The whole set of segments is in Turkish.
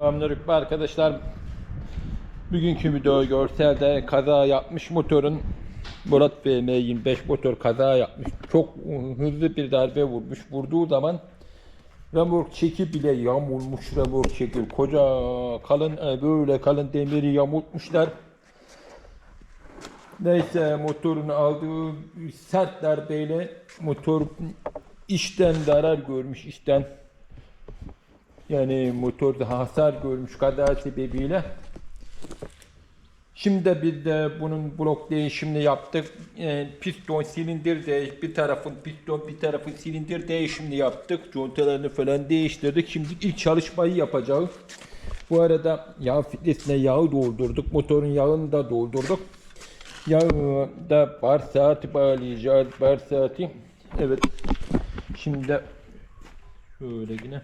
Selamünaleyküm arkadaşlar. Bugünkü video görselde kaza yapmış motorun Murat VM 25 motor kaza yapmış. Çok hızlı bir darbe vurmuş. Vurduğu zaman remork çeki bile yamulmuş remork çeki. Koca kalın e, böyle kalın demiri yamultmuşlar. Neyse motorun aldığı sert darbeyle motor işten zarar görmüş işten yani motorda hasar görmüş kaza sebebiyle. Şimdi biz de bunun blok değişimini yaptık. Ee, piston, silindir değiş, bir tarafın piston, bir tarafın silindir değişimini yaptık. Contalarını falan değiştirdik. Şimdi ilk çalışmayı yapacağız. Bu arada yağ filtresine yağı doldurduk. Motorun yağını da doldurduk. Yağı da bar saati bağlayacağız. Bar saati. Evet. Şimdi şöyle yine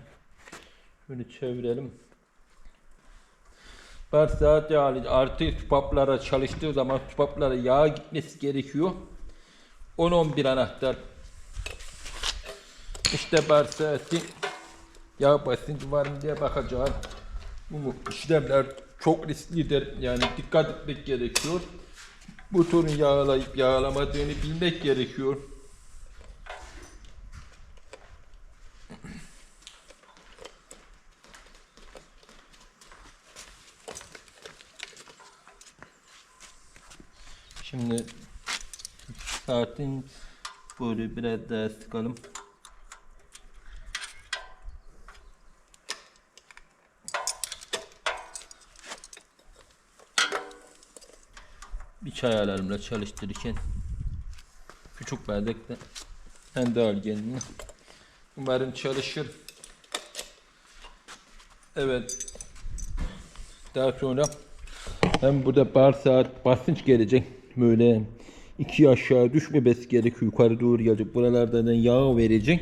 Şöyle çevirelim. Bar saat yani artı tupaplara çalıştığı zaman tupaplara yağ gitmesi gerekiyor. 10-11 anahtar. İşte bar saati yağ basıncı var mı diye bakacağım. Bu işlemler çok risklidir. Yani dikkat etmek gerekiyor. Motorun yağlayıp yağlamadığını bilmek gerekiyor. Şimdi saatin böyle biraz daha sıkalım. Bir çay alarmla çalıştırırken küçük bardakla ben de al kendini. Umarım çalışır. Evet. Daha sonra hem burada bar saat basınç gelecek. Böyle iki aşağı düşmemesi gerekiyor. Yukarı doğru gelecek. Buralardan yağ verecek.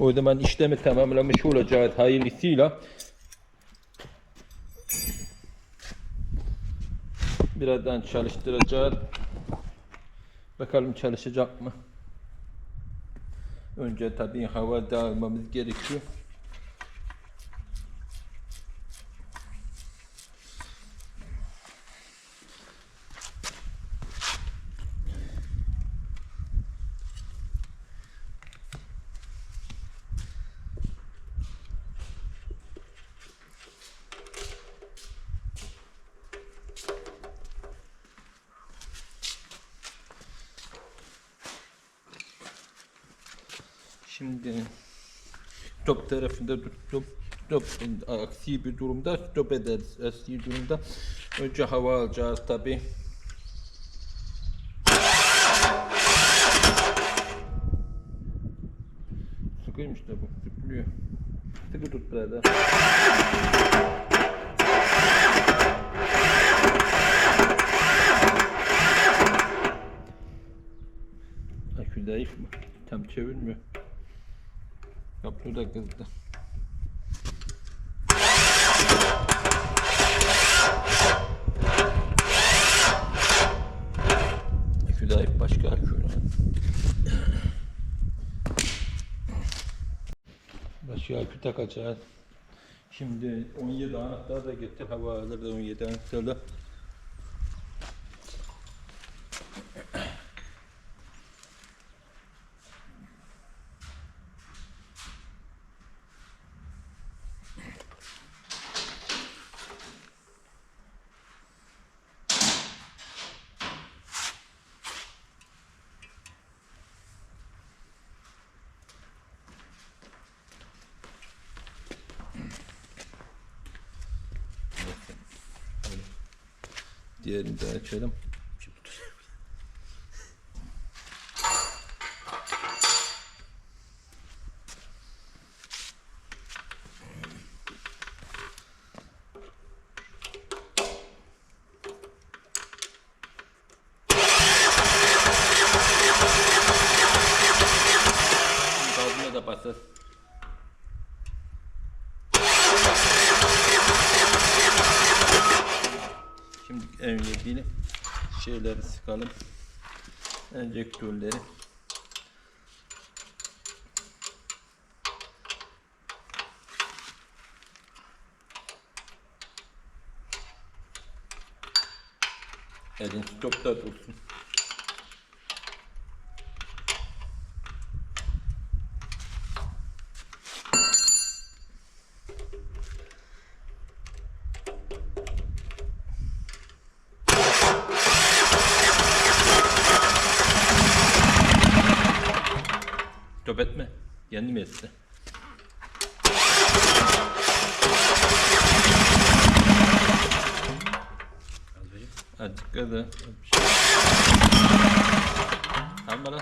O zaman işlemi tamamlamış olacağız hayırlısıyla. Birazdan çalıştıracağız. Bakalım çalışacak mı? Önce tabii hava dağılmamız gerekiyor. Şimdi tarafında tutup stop aksi bir durumda stop ederiz. Aksi durumda önce hava alacağız tabi. Sıkıymış da bu. Sıkılıyor. Sıkı tut birader. Akü zayıf mı? Tam çevirmiyor. Kaplı da kızdı. Akü zayıf başka akü. Başka akü takacağız. Şimdi 17 anahtar da getir hava alır da 17 anahtarla. Diğerini de açalım. şeyleri sıkalım. Enjektörleri. Elin stopta dursun. Kendim etti. Azıcık da. Alma lan.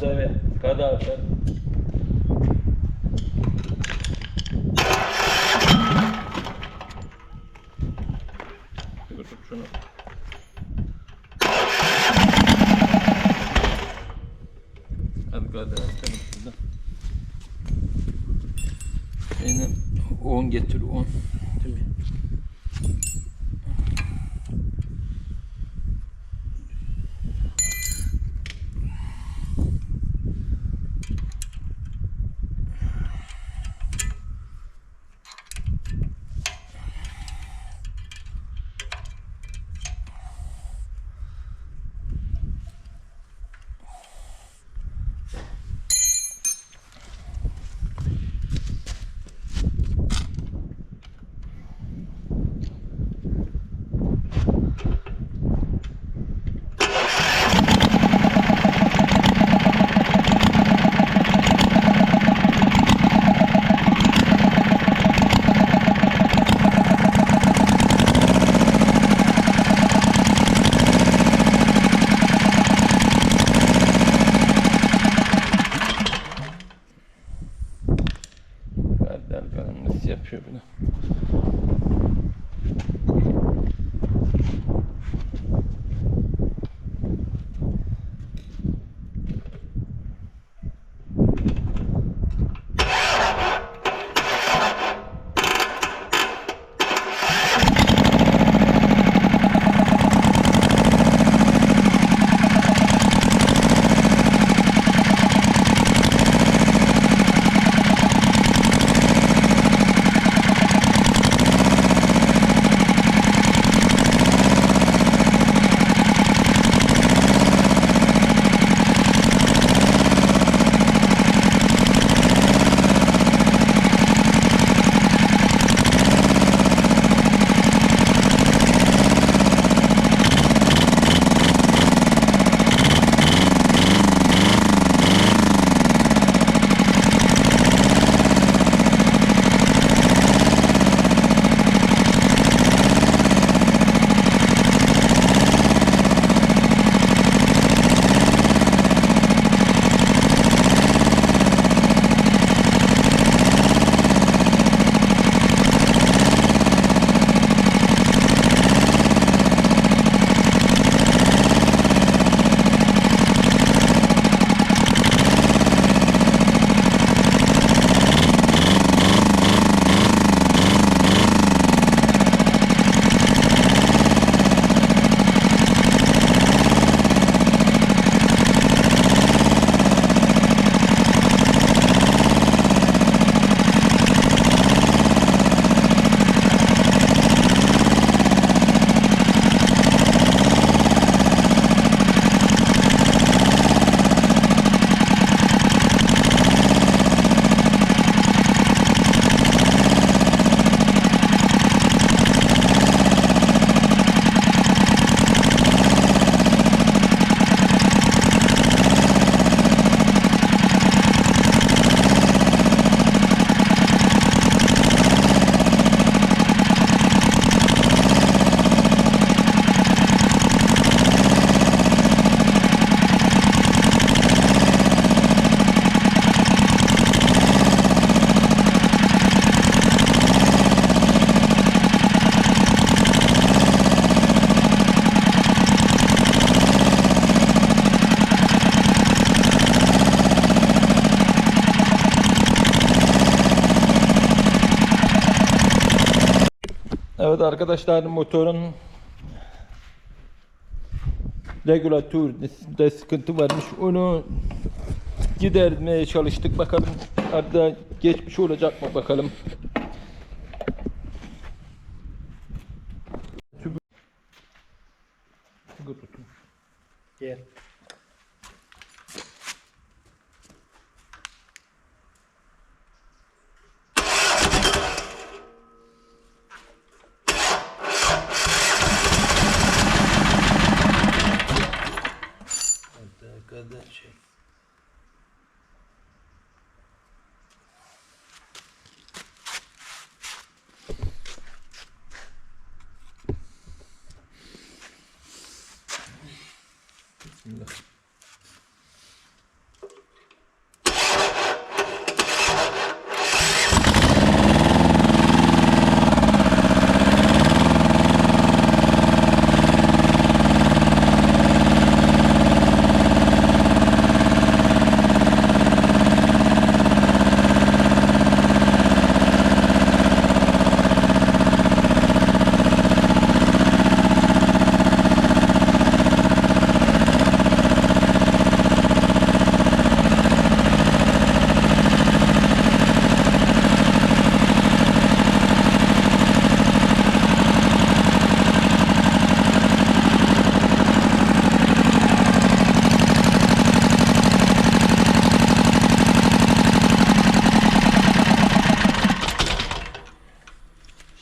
Kadar sen. Tut şunu. Hadi kadar sen şurada. Benim 10 getir 10. Değil mi? Arada arkadaşlar motorun regülatöründe sıkıntı varmış. Onu gidermeye çalıştık. Bakalım arada geçmiş olacak mı bakalım. Gel. Arkadaş.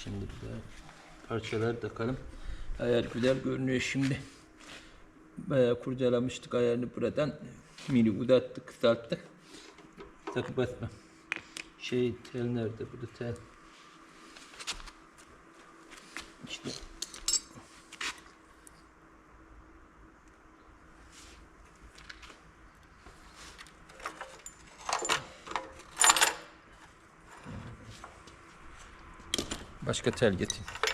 Şimdi bir de parçalar takalım. Ayar güzel görünüyor şimdi. Bayağı kurcalamıştık ayarını buradan. Mini uzattık, kısalttık. Takıp basma. Şey tel nerede? Burada tel. İşte Başka tel getir.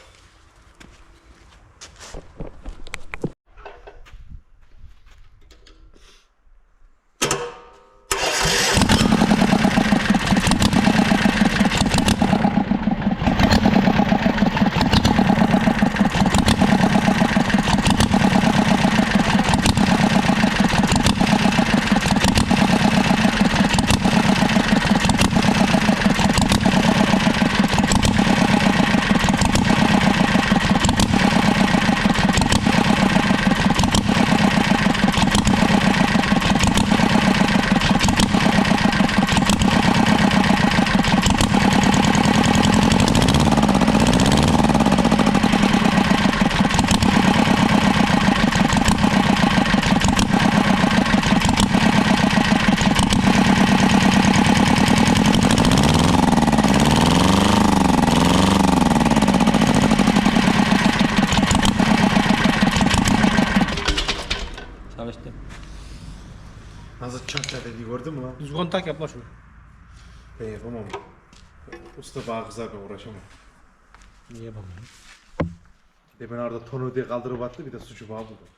Usta bana kızar ben uğraşamam. Niye yapamıyorum? Bir de ben orada tonu diye kaldırıp attı bir de suçu bana buldu.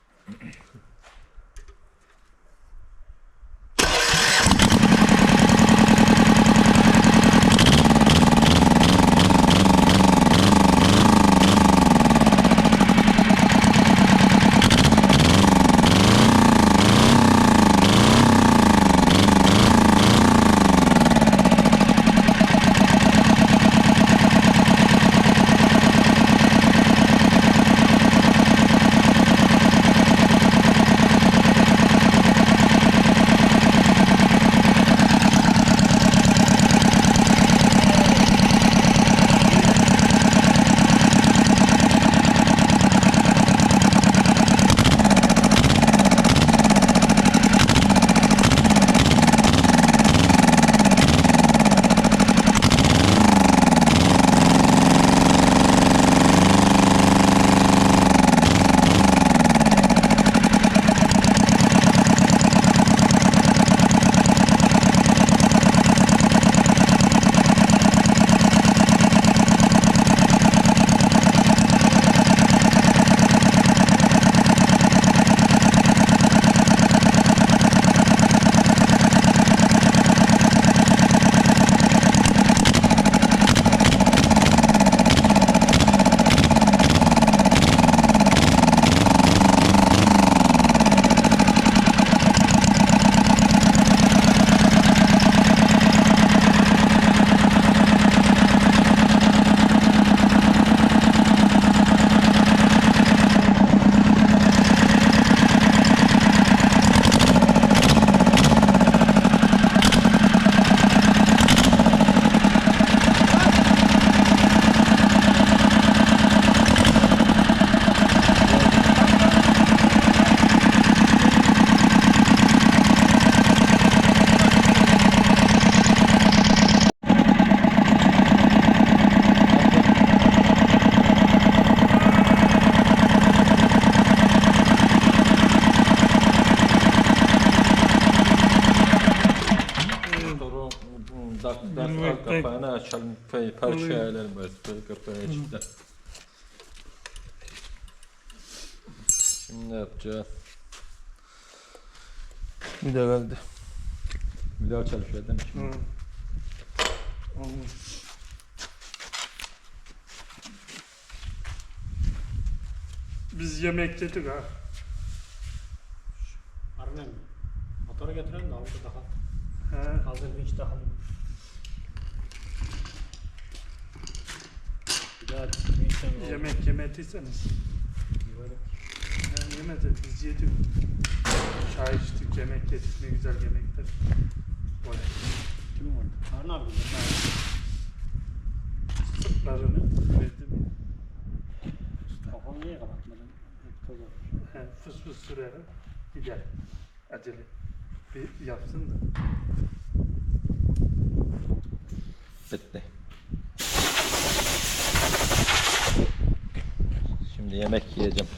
Kapağını açalım. Pay, parçalayalım böyle. Böyle kapağı açtık. Şimdi ne yapacağız? Bir de geldi. Bir daha çalışıyor değil mi şimdi? Biz yemek yedik ha. Arnem. Motoru getirelim de orada daha He. hazır daha. Daha vinçten al. Yemek yemediyseniz. Böyle. Yani yemedik biz yedik. Çay içtik, yemek yedik. Ne güzel yemekler. Böyle Kim vardı? Harun abi. sırtlarını verdim. Kafamı niye kapatmadın? Fıs fıs sürerek gider. Acele. Bir yapsın da. Bitti. Şimdi yemek yiyeceğim.